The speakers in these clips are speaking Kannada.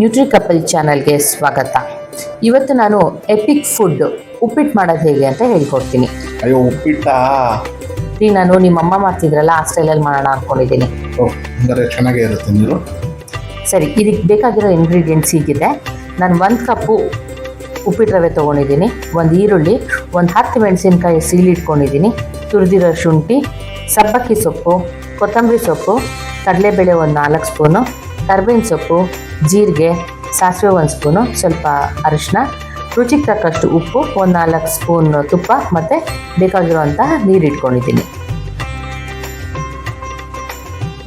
ನ್ಯೂಟ್ರಿ ಕಪಲ್ ಚಾನಲ್ಗೆ ಸ್ವಾಗತ. ಇವತ್ತು ನಾನು ಎಪಿಕ್ ಫುಡ್ ಉಪ್ಪಿಟ್ಟು ಮಾಡೋದು ಹೇಗೆ ಅಂತ ಹೇಳ್ಕೊಡ್ತೀನಿ. ಅಯ್ಯೋ ಉಪ್ಪಿಟ್ಟಾ? ರೀ ನಾನು ನಿಮ್ಮಮ್ಮ ಮಾಡ್ತಿದ್ರಲ್ಲ ಆ ಸ್ಟೈಲಲ್ಲಿ ಮಾಡೋಣ ಅಂದ್ಕೊಂಡಿದ್ದೀನಿ ಅಂದರೆ ಚೆನ್ನಾಗೇ ಇರುತ್ತೆ ನೀರು. ಸರಿ ಇದಕ್ಕೆ ಬೇಕಾಗಿರೋ ಇಂಗ್ರೀಡಿಯೆಂಟ್ಸ್ ಹೀಗಿದೆ. ನಾನು ಒಂದು ಕಪ್ಪು ಉಪ್ಪಿಟ್ಟು ರವೆ ತೊಗೊಂಡಿದ್ದೀನಿ ಒಂದು ಈರುಳ್ಳಿ ಒಂದು ಹತ್ತು ಮೆಣಸಿನ್ಕಾಯಿ ಸೀಳಿಟ್ಕೊಂಡಿದ್ದೀನಿ ತುರಿದಿರೋ ಶುಂಠಿ ಸಬ್ಬಕ್ಕಿ ಸೊಪ್ಪು ಕೊತ್ತಂಬರಿ ಸೊಪ್ಪು ಕಡಲೆಬೇಳೆ ಒಂದು ನಾಲ್ಕು ಸ್ಪೂನು ಕರ್ಬೇವಿನ ಸೊಪ್ಪು ಜೀರಿಗೆ, ಸಾಸಿವೆ ಒಂದು ಸ್ಪೂನು, ಸ್ವಲ್ಪ ಅರಿಶಿನ ರುಚಿಗೆ ತಕ್ಕಷ್ಟು ಉಪ್ಪು, ಒಂದು ನಾಲ್ಕು ಸ್ಪೂನ್ ತುಪ್ಪ ಮತ್ತು ಬೇಕಾಗಿರುವಂತಹ ನೀರು ಇಟ್ಕೊಂಡಿದ್ದೀನಿ.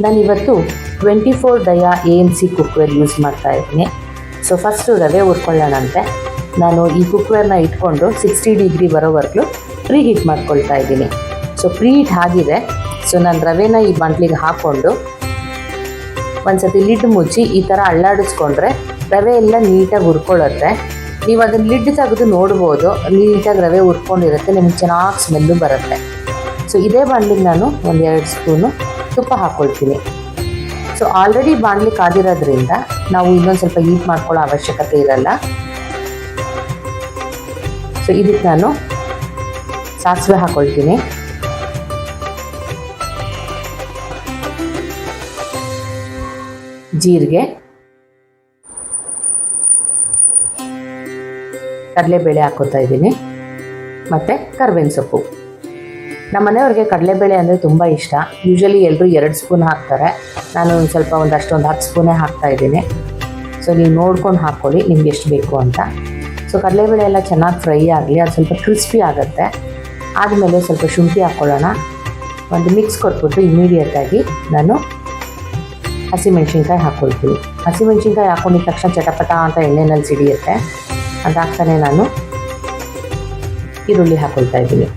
ನಾನಿವತ್ತು twenty four dia A M C cookware use ಮಾಡ್ತಾ ಇದ್ದೀನಿ. ಸೊ ಫಸ್ಟು ರವೆ ಹುರ್ಕೊಳ್ಳೋಣಂತೆ. ನಾನು ಈ ಕುಕ್ವೇರ್ನ ಇಟ್ಕೊಂಡು ಸಿಕ್ಸ್ಟಿ ಡಿಗ್ರಿ ಬರೋವರೆಗೂ ಪ್ರೀ ಹೀಟ್ ಮಾಡ್ಕೊಳ್ತಾ ಇದ್ದೀನಿ. ಸೊ ಪ್ರೀ ಹೀಟ್ ಆಗಿದೆ. ಸೊ ನಾನು ರವೆನ ಈ ಬಂಟ್ಲಿಗೆ ಹಾಕ್ಕೊಂಡು ಒಂದ್ಸತಿ ಲಿಡ್ ಮುಚ್ಚಿ ಈ ಥರ ಅಳ್ಳಾಡಿಸ್ಕೊಂಡ್ರೆ ರವೆ ಎಲ್ಲ ನೀಟಾಗಿ ಹುರ್ಕೊಳ್ಳುತ್ತೆ. ನೀವು ಅದನ್ನ ಲಿಡ್ ತೆಗೆದು ನೋಡ್ಬೋದು, ನೀಟಾಗಿ ರವೆ ಹುರ್ಕೊಂಡಿರುತ್ತೆ, ನಿಮ್ಗೆ ಚೆನ್ನಾಗಿ ಸ್ಮೆಲ್ಲು ಬರುತ್ತೆ. ಸೊ ಇದೇ ಬಾಣಲಿಗೆ ನಾನು ಒಂದು ಎರಡು ಸ್ಪೂನು ತುಪ್ಪ ಹಾಕ್ಕೊಳ್ತೀನಿ ಸೊ ಆಲ್ರೆಡಿ ಬಾಣಲಿ ಕಾದಿರೋದ್ರಿಂದ ನಾವು ಇನ್ನೊಂದು ಸ್ವಲ್ಪ ಹೀಟ್ ಮಾಡ್ಕೊಳ್ಳೋ ಅವಶ್ಯಕತೆ ಇರಲ್ಲ. ಸೊ ಇದಕ್ಕೆ ನಾನು ಸಾಸಿವೆ ಹಾಕ್ಕೊಳ್ತೀನಿ ಜೀರಿಗೆ, ಕಡಲೆಬೇಳೆ ಹಾಕೋತಾ ಇದ್ದೀನಿ, ಮತ್ತು ಕರ್ಬೇವಿನ ಸೊಪ್ಪು. ನಮ್ಮ ಮನೆಯವ್ರಿಗೆ ಕಡಲೆಬೇಳೆ ಅಂದರೆ ತುಂಬ ಇಷ್ಟ. ಯೂಶಲಿ ಎಲ್ಲರೂ ಎರಡು ಸ್ಪೂನ್ ಹಾಕ್ತಾರೆ. ನಾನು ಒಂದು ಸ್ವಲ್ಪ ಒಂದು ಅಷ್ಟೊಂದು ಹತ್ತು ಸ್ಪೂನೇ ಹಾಕ್ತಾ ಇದ್ದೀನಿ. ಸೊ ನೀವು ನೋಡ್ಕೊಂಡು ಹಾಕ್ಕೊಳ್ಳಿ ನಿಮ್ಗೆ ಎಷ್ಟು ಬೇಕು ಅಂತ. ಸೊ ಕಡಲೆಬೇಳೆ ಎಲ್ಲ ಚೆನ್ನಾಗಿ ಫ್ರೈ ಆಗಲಿ, ಅದು ಸ್ವಲ್ಪ ಕ್ರಿಸ್ಪಿ ಆಗುತ್ತೆ. ಆದಮೇಲೆ ಸ್ವಲ್ಪ ಶುಂಠಿ ಹಾಕ್ಕೊಳ್ಳೋಣ ಒಂದು ಮಿಕ್ಸ್ ಕೊಟ್ಬಿಟ್ಟು ಇಮಿಡಿಯೇಟಾಗಿ ನಾನು ಹಸಿಮೆಣ್ಸಿನ್ಕಾಯಿ ಹಾಕ್ಕೊಳ್ತೀನಿ ಹಸಿಮೆಣ್ಸಿನ್ಕಾಯಿ ಹಾಕೊಂಡಿದ ತಕ್ಷಣ ಚಟಪಟ ಅಂತ ಎಣ್ಣೆನಲ್ಲಿ ಸಿಡಿಯುತ್ತೆ. ಅದಾಗ್ತಾನೆ ನಾನು ಈರುಳ್ಳಿ ಹಾಕ್ಕೊಳ್ತಾ ಇದ್ದೀನಿ.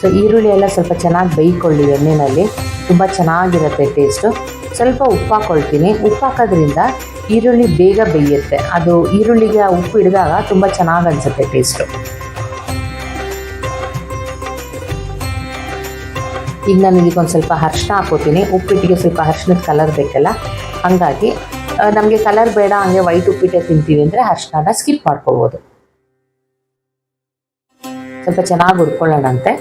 ಸೊ ಈರುಳ್ಳಿ ಎಲ್ಲ ಸ್ವಲ್ಪ ಚೆನ್ನಾಗಿ ಬೇಯ್ಕೊಳ್ಳಿ ಎಣ್ಣೆಯಲ್ಲಿ ತುಂಬ ಚೆನ್ನಾಗಿರುತ್ತೆ ಟೇಸ್ಟು ಸ್ವಲ್ಪ ಉಪ್ಪು ಹಾಕ್ಕೊಳ್ತೀನಿ ಉಪ್ಪು ಹಾಕೋದ್ರಿಂದ ಈರುಳ್ಳಿ ಬೇಗ ಬೇಯುತ್ತೆ. ಅದು ಈರುಳ್ಳಿಗೆ ಉಪ್ಪು ಹಿಡಿದಾಗ ತುಂಬ ಚೆನ್ನಾಗಿ ಅನಿಸುತ್ತೆ ಟೇಸ್ಟು ಈಗ ನಾನು ಇದಕ್ಕೊಂದು ಸ್ವಲ್ಪ ಅರ್ಶಿನ ಹಾಕೋತೀನಿ. ಉಪ್ಪಿಟ್ಟಿಗೆ ಸ್ವಲ್ಪ ಅರ್ಶಿನದ ಕಲರ್ ಬೇಕಲ್ಲ? ಹಾಗಾಗಿ ನಮಗೆ ಕಲರ್ ಬೇಡ, ಹಂಗೆ ವೈಟ್ ಉಪ್ಪಿಟ್ಟೆ ತಿಂತೀವಿ ಅಂದರೆ ಅರ್ಶಿನ ಸ್ಕಿಪ್ ಮಾಡ್ಕೋಬೋದು ಸ್ವಲ್ಪ ಚೆನ್ನಾಗಿ ಹುರ್ಕೊಳ್ಳೋಣಂತೆ.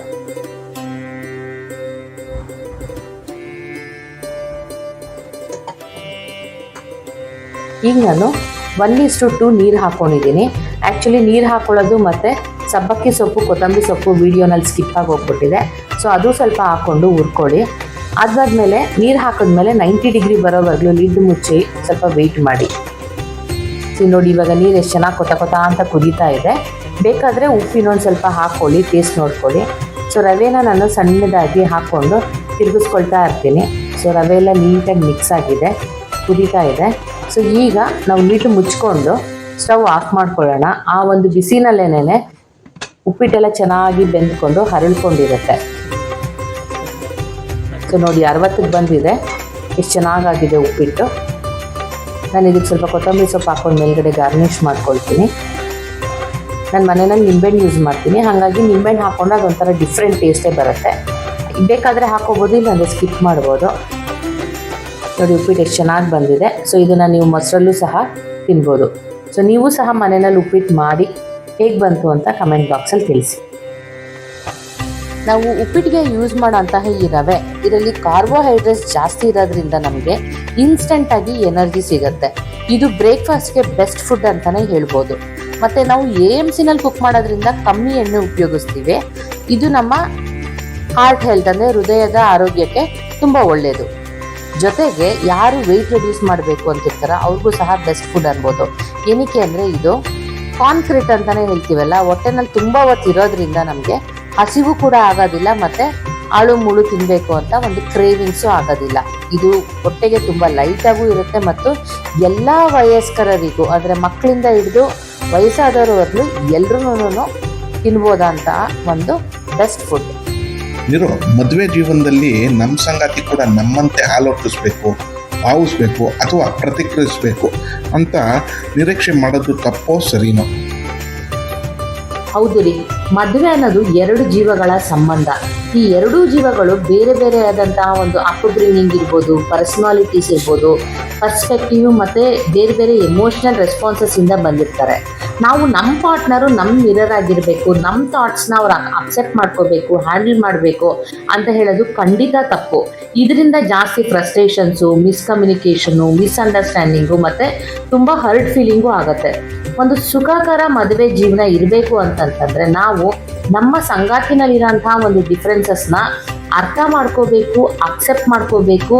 ಈಗ ನಾನು ಒನ್ ಇಷ್ಟು ಟು ನೀರು ಹಾಕೊಂಡಿದ್ದೀನಿ. ಆ್ಯಕ್ಚುಲಿ ನೀರು ಹಾಕೊಳ್ಳೋದು ಮತ್ತು ಸಬ್ಬಕ್ಕಿ ಸೊಪ್ಪು, ಕೊತ್ತಂಬರಿ ಸೊಪ್ಪು ವೀಡಿಯೋನಲ್ಲಿ ಸ್ಕಿಪ್ ಆಗಿ ಹೋಗ್ಬಿಟ್ಟಿದೆ. ಸೊ ಅದು ಸ್ವಲ್ಪ ಹಾಕ್ಕೊಂಡು ಹುರ್ಕೊಳ್ಳಿ. ಅದಾದ್ಮೇಲೆ ನೀರು ಹಾಕಿದ್ಮೇಲೆ ನೈಂಟಿ ಡಿಗ್ರಿ ಬರೋವರೆಗೂ ಲಿಡ್ ಮುಚ್ಚಿ ಸ್ವಲ್ಪ ವೆಯ್ಟ್ ಮಾಡಿ. ಸೊ ನೋಡಿ ಇವಾಗ ನೀರು ಎಷ್ಟು ಚೆನ್ನಾಗಿ ಕೊತ ಕೊತ ಅಂತ ಕುದೀತಾ ಇದೆ. ಬೇಕಾದರೆ ಉಪ್ಪು ಇನ್ನೊಂದು ಸ್ವಲ್ಪ ಹಾಕ್ಕೊಳ್ಳಿ ಟೇಸ್ಟ್ ನೋಡ್ಕೊಳ್ಳಿ. ಸೊ ರವೆನ ನಾನು ಸಣ್ಣದಾಗಿ ಹಾಕ್ಕೊಂಡು ತಿರುಗಿಸ್ಕೊಳ್ತಾ ಇರ್ತೀನಿ. ಸೊ ರವೆ ಎಲ್ಲ ನೀಟಾಗಿ ಮಿಕ್ಸ್ ಆಗಿದೆ, ಕುದೀತಾ ಇದೆ. ಸೊ ಈಗ ನಾವು ಲಿಡ್ ಮುಚ್ಕೊಂಡು ಸ್ಟವ್ ಆಫ್ ಮಾಡ್ಕೊಳ್ಳೋಣ. ಆ ಒಂದು ಬಿಸಿನಲ್ಲೇನೆ ಉಪ್ಪಿಟ್ಟೆಲ್ಲ ಚೆನ್ನಾಗಿ ಬೆಂದ್ಕೊಂಡು ಹರಳ್ಕೊಂಡಿರುತ್ತೆ. ಸೊ ನೋಡಿ ಅರವತ್ತಕ್ಕೆ ಬಂದಿದೆ. ಎಷ್ಟು ಚೆನ್ನಾಗಾಗಿದೆ ಉಪ್ಪಿಟ್ಟು. ನಾನು ಇದಕ್ಕೆ ಸ್ವಲ್ಪ ಕೊತ್ತಂಬರಿ ಸೊಪ್ಪು ಹಾಕೊಂಡು ಮೇಲ್ಗಡೆ ಗಾರ್ನಿಷ್ ಮಾಡ್ಕೊಳ್ತೀನಿ. ನಾನು ಮನೆಯಲ್ಲಿ ನಿಂಬೆಹಣ್ಣು ಯೂಸ್ ಮಾಡ್ತೀನಿ. ಹಾಗಾಗಿ ನಿಂಬೆಹಣ್ಣು ಹಾಕೊಂಡ್ರೆ ಅದೊಂಥರ ಡಿಫ್ರೆಂಟ್ ಟೇಸ್ಟೇ ಬರುತ್ತೆ. ಬೇಕಾದರೆ ಹಾಕೋಬೋದು, ಇಲ್ಲಾಂದರೆ ಸ್ಕಿಪ್ ಮಾಡ್ಬೋದು. ನೋಡಿ ಉಪ್ಪಿಟ್ಟು ಎಷ್ಟು ಚೆನ್ನಾಗಿ ಬಂದಿದೆ. ಸೊ ಇದನ್ನು ನೀವು ಮೊಸರಲ್ಲೂ ಸಹ ತಿನ್ಬೋದು. ಸೊ ನೀವು ಸಹ ಮನೆಯಲ್ಲಿ ಉಪ್ಪಿಟ್ಟು ಮಾಡಿ ಹೇಗೆ ಬಂತು ಅಂತ ಕಮೆಂಟ್ ಬಾಕ್ಸಲ್ಲಿ ತಿಳಿಸಿ. ನಾವು ಉಪ್ಪಿಟ್ಟಿಗೆ ಯೂಸ್ ಮಾಡೋಂತಹ ಈ ರವೆ ಇದರಲ್ಲಿ ಕಾರ್ಬೋಹೈಡ್ರೇಟ್ಸ್ ಜಾಸ್ತಿ ಇರೋದ್ರಿಂದ ನಮಗೆ ಇನ್ಸ್ಟೆಂಟ್ ಆಗಿ ಎನರ್ಜಿ ಸಿಗುತ್ತೆ. ಇದು ಬ್ರೇಕ್ಫಾಸ್ಟ್ಗೆ ಬೆಸ್ಟ್ ಫುಡ್ ಅಂತಾನೆ ಹೇಳ್ಬೋದು. ಮತ್ತೆ ನಾವು ಎ ಎಂ ಸಿನಲ್ಲಿ ಕುಕ್ ಮಾಡೋದ್ರಿಂದ ಕಮ್ಮಿ ಎಣ್ಣೆ ಉಪಯೋಗಿಸ್ತೀವಿ. ಇದು ನಮ್ಮ ಹಾರ್ಟ್ ಹೆಲ್ತ್ ಅಂದರೆ ಹೃದಯದ ಆರೋಗ್ಯಕ್ಕೆ ತುಂಬ ಒಳ್ಳೆಯದು ಜೊತೆಗೆ ಯಾರು ವೆಯ್ಟ್ ರೆಡ್ಯೂಸ್ ಮಾಡಬೇಕು ಅಂತಿರ್ತಾರೋ ಅವ್ರಿಗೂ ಸಹ ಬೆಸ್ಟ್ ಫುಡ್ ಅನ್ಬೋದು. ಏನಕ್ಕೆ ಅಂದರೆ ಇದು ಕಾನ್ಕ್ರೀಟ್ ಅಂತಾನೆ ಹೇಳ್ತೀವಲ್ಲ, ಹೊಟ್ಟೆನಲ್ಲಿ ತುಂಬ ಹೊತ್ತು ಇರೋದ್ರಿಂದ ನಮಗೆ ಹಸಿವು ಕೂಡ ಆಗೋದಿಲ್ಲ, ಮತ್ತೆ ಆಳು ಮುಳು ತಿನ್ನಬೇಕು ಅಂತ ಒಂದು ಕ್ರೇವಿಂಗ್ಸು ಆಗೋದಿಲ್ಲ. ಇದು ಹೊಟ್ಟೆಗೆ ತುಂಬ ಲೈಟಾಗೂ ಇರುತ್ತೆ ಮತ್ತು ಎಲ್ಲ ವಯಸ್ಕರರಿಗೂ ಅಂದರೆ ಮಕ್ಕಳಿಂದ ಹಿಡಿದು ವಯಸ್ಸಾದವರವರೆಗೂ ಎಲ್ರೂ ತಿನ್ಬೋದಂತ ಒಂದು ಬೆಸ್ಟ್ ಫುಡ್ ನೀರು ಮದುವೆ ಜೀವನದಲ್ಲಿ ನಮ್ಮ ಸಂಗಾತಿ ಕೂಡ ನಮ್ಮಂತೆ ಆಲೋಚಿಸ್ಬೇಕು ಭಾವಿಸ್ಬೇಕು ಅಥವಾ ಪ್ರತಿಕ್ರಿಯಿಸ್ಬೇಕು ಅಂತ ನಿರೀಕ್ಷೆ ಮಾಡೋದು ತಪ್ಪೋ ಸರಿನೋ? ಹೌದು ರೀ. ಮದುವೆ ಅನ್ನೋದು ಎರಡು ಜೀವಗಳ ಸಂಬಂಧ. ಈ ಎರಡೂ ಜೀವಗಳು ಬೇರೆ ಬೇರೆ ಆದಂತಹ ಒಂದು ಅಪ್ಬ್ರಿಂಗಿಂಗ್ ಇರ್ಬೋದು ಪರ್ಸನಾಲಿಟೀಸ್ ಇರ್ಬೋದು ಪರ್ಸ್ಪೆಕ್ಟಿವ್ ಮತ್ತು ಬೇರೆ ಬೇರೆ ಎಮೋಷ್ನಲ್ ರೆಸ್ಪಾನ್ಸಸ್ ಇಂದ ಬಂದಿರ್ತಾರೆ. ನಾವು ನಮ್ಮ ಪಾರ್ಟ್ನರು ನಮ್ಮ ಮಿರರ್ ಆಗಿರಬೇಕು ನಮ್ಮ ಥಾಟ್ಸ್ನ ಅವ್ರು ಅಕ್ಸೆಪ್ಟ್ ಮಾಡ್ಕೋಬೇಕು ಹ್ಯಾಂಡಲ್ ಮಾಡಬೇಕು ಅಂತ ಹೇಳೋದು ಖಂಡಿತ ತಪ್ಪು. ಇದರಿಂದ ಜಾಸ್ತಿ ಫ್ರಸ್ಟ್ರೇಷನ್ಸು ಮಿಸ್ಕಮ್ಯುನಿಕೇಷನು ಮಿಸ್ಅಂಡರ್ಸ್ಟ್ಯಾಂಡಿಂಗು ಮತ್ತು ತುಂಬ ಹರ್ಟ್ ಫೀಲಿಂಗು ಆಗುತ್ತೆ. ಒಂದು ಸುಖಕರ ಮದುವೆ ಜೀವನ ಇರಬೇಕು ಅಂತಂತಂದರೆ ನಾವು ನಮ್ಮ ಸಂಗಾತಿನಲ್ಲಿರೋಂಥ ಒಂದು ಡಿಫ್ರೆನ್ಸಸ್ನ ಅರ್ಥ ಮಾಡ್ಕೋಬೇಕು ಅಕ್ಸೆಪ್ಟ್ ಮಾಡ್ಕೋಬೇಕು.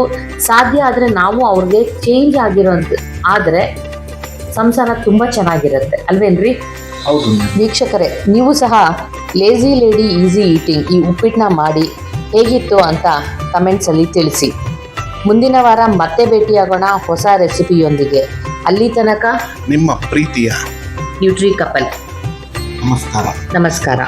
ಸಾಧ್ಯ ಆದರೆ ನಾವು ಅವ್ರಿಗೆ ಚೇಂಜ್ ಆಗಿರೋಂಥ, ಆದರೆ ಸಂಸಾರ ತುಂಬ ಚೆನ್ನಾಗಿರುತ್ತೆ. ಅಲ್ವೇನ್ರಿ? ಹೌದು ವೀಕ್ಷಕರೇ ನೀವು ಸಹ ಲೇಜಿ ಲೇಡಿ ಈಸಿ ಈಟಿಂಗ್ ಈ ಉಪ್ಪಿಟ್ಟನ್ನ ಮಾಡಿ ಹೇಗಿತ್ತು ಅಂತ ಕಮೆಂಟ್ಸಲ್ಲಿ ತಿಳಿಸಿ. ಮುಂದಿನ ವಾರ ಮತ್ತೆ ಭೇಟಿಯಾಗೋಣ ಹೊಸ ರೆಸಿಪಿಯೊಂದಿಗೆ. ಅಲ್ಲಿ ತನಕ ನಿಮ್ಮ ಪ್ರೀತಿಯ ನ್ಯೂಟ್ರಿ ಕಪಲ್ ನಮಸ್ಕಾರ. ನಮಸ್ಕಾರ.